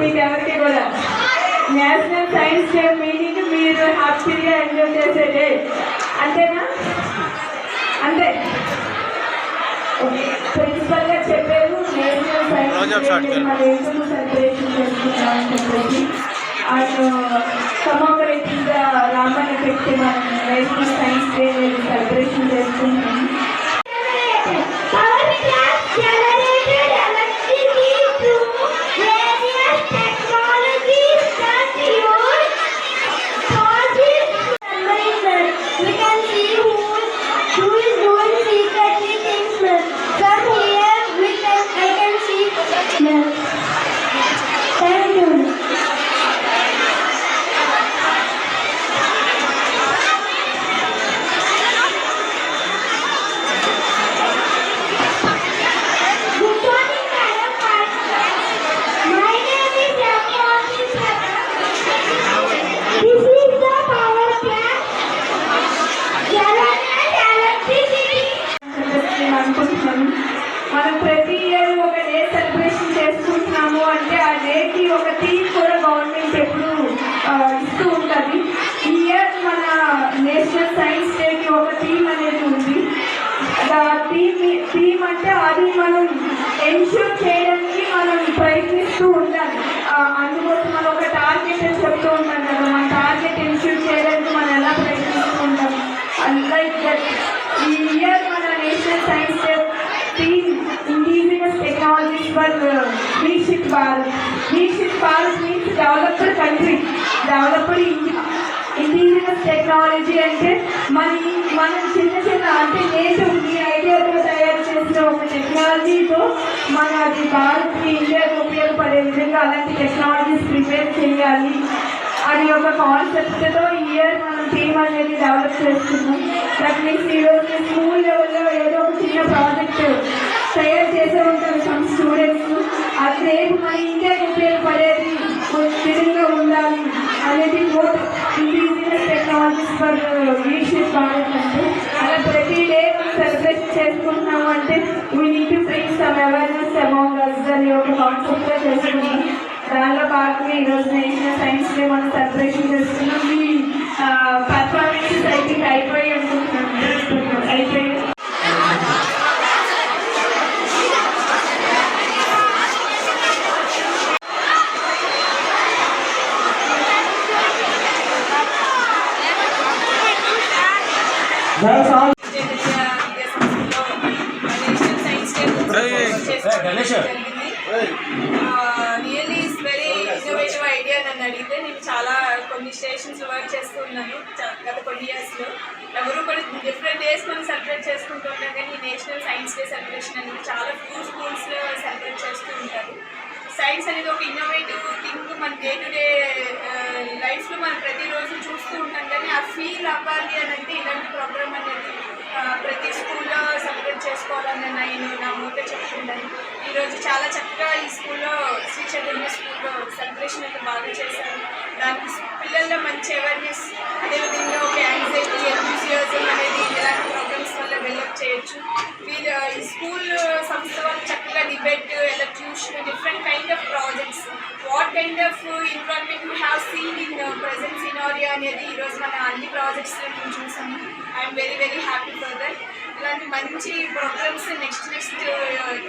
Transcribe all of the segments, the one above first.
మీకు ఎవరికి కూడా నేషనల్ సైన్స్ డే మీనింగ్ మీరు హ్యాపీగా ఎంజాయ్ చేసే డే అంతేనా? అంతే. ప్రిన్సిపల్గా చెప్పారు నేషనల్ సైన్స్ డే మన ఎందుకు సెలబ్రేషన్ చేసుకుంటామని చెప్పేసి అండ్ కమోమరేటింగ్ రామన్ ఎఫెక్ట్ మనం నేషనల్ సైన్స్ డే మనం ప్రతి ఇయర్ ఒక డే సెలబ్రేషన్ చేసుకుంటున్నాము అంటే ఆ డేకి ఒక థీమ్ కూడా గవర్నమెంట్ ఎప్పుడు ఇస్తూ ఉంటుంది. ఈ ఇయర్ మన నేషనల్ సైన్స్ డేకి ఒక థీమ్ అనేది ఉంది. థీమ్ థీమ్ అంటే అది మనం ఎన్ష్యూర్ చేయడానికి మనం ప్రయత్నిస్తూ ఉండాలి. One for Viksit Bharat Viksit Bharat means developed country developed India indigenous technology అంటే మన మనం చిన్న చిన్న అంటే నేటివ్ మీ ఐడియాతో తయారు చేసిన ఒక టెక్నాలజీతో మన అది భారత్కి ఇండియాకి ఉపయోగపడే విధంగా అలాంటి టెక్నాలజీస్ ప్రిపేర్ చేయాలి. అది ఒక కాన్సెప్ట్తో ఈ ఇయర్ మనం టీమ్ అనేది డెవలప్ చేస్తున్నాం. దట్ మీన్స్ ఈరోజు స్కూల్ లెవెల్లో ఏదో ఒక చిన్న ప్రాజెక్ట్ తయారు చేసే ఉంటాం. రేపు మన ఇండియాకి ఉపయోగపడేది విధంగా ఉండాలి అనేది quote indigenous technologies for leadership Bharat అంటే అలా ప్రతి డే మనం సెలబ్రేట్ చేసుకుంటున్నాము అంటే we need to bring some awareness amongst us అని ఒక కాన్సెప్ట్గా చేసుకున్నాం దానిలో భాగంగా ఈరోజు నేషనల్ సైన్స్ డే మనం సెలబ్రేషన్ చేస్తున్నాం ఈ really is very innovative idea నన్ను అడిగితే నేను చాలా కొన్ని స్టేషన్స్ వర్క్ చేస్తూ ఉన్నాను గత కొన్ని ఇయర్స్లో ఎవరు కూడా డిఫరెంట్ డేస్ మనం సెలబ్రేట్ చేసుకుంటూ ఉంటాం కానీ నేషనల్ సైన్స్ డే సెలబ్రేషన్ అనేది చాలా ఫ్యూ స్కూల్స్లో సెలబ్రేట్ చేస్తూ ఉంటారు సైన్స్ అనేది ఒక ఇన్నోవేటివ్ థింగ్ మన డే టు డే లైఫ్లో మనం ప్రతిరోజు చూస్తూ ఉంటాం కానీ ఆ ఫీల్ అవ్వాలి అని అంటే ఇలాంటి ప్రోగ్రామ్ అనేది ప్రతి స్కూల్లో సెలబ్రేట్ చేసుకోవాలని నేను నా మూట చెప్తుంటాను ఈరోజు చాలా చక్కగా ఈ స్కూల్లో శ్రీ చైతన్య స్కూల్లో సెలబ్రేషన్ అయితే బాగా చేశారు. దానికి పిల్లల్లో మంచి అవేర్నెస్ అదేవిధంగా ఒక యాంగ్జైటీ ఎంతూసియాజం అనేది ఇలాంటి ప్రోగ్రామ్స్ వల్ల డెవలప్ చేయొచ్చు. వీళ్ళు ఈ స్కూల్ సంస్థ వాళ్ళు చక్కగా debate elocution different kind of projects what kind of involvement seen in present scenario అనేది ఈరోజు మన అన్ని ప్రాజెక్ట్స్లో మేము చూసాము I'm very very happy for that ఇలాంటి మంచి ప్రోగ్రామ్స్ నెక్స్ట్ నెక్స్ట్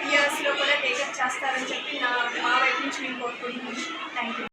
ఇయర్స్లో కూడా టేకప్ చేస్తారని చెప్పి నా మా వైపు నుంచి మేము కోరుకుంటున్నాను. Thank you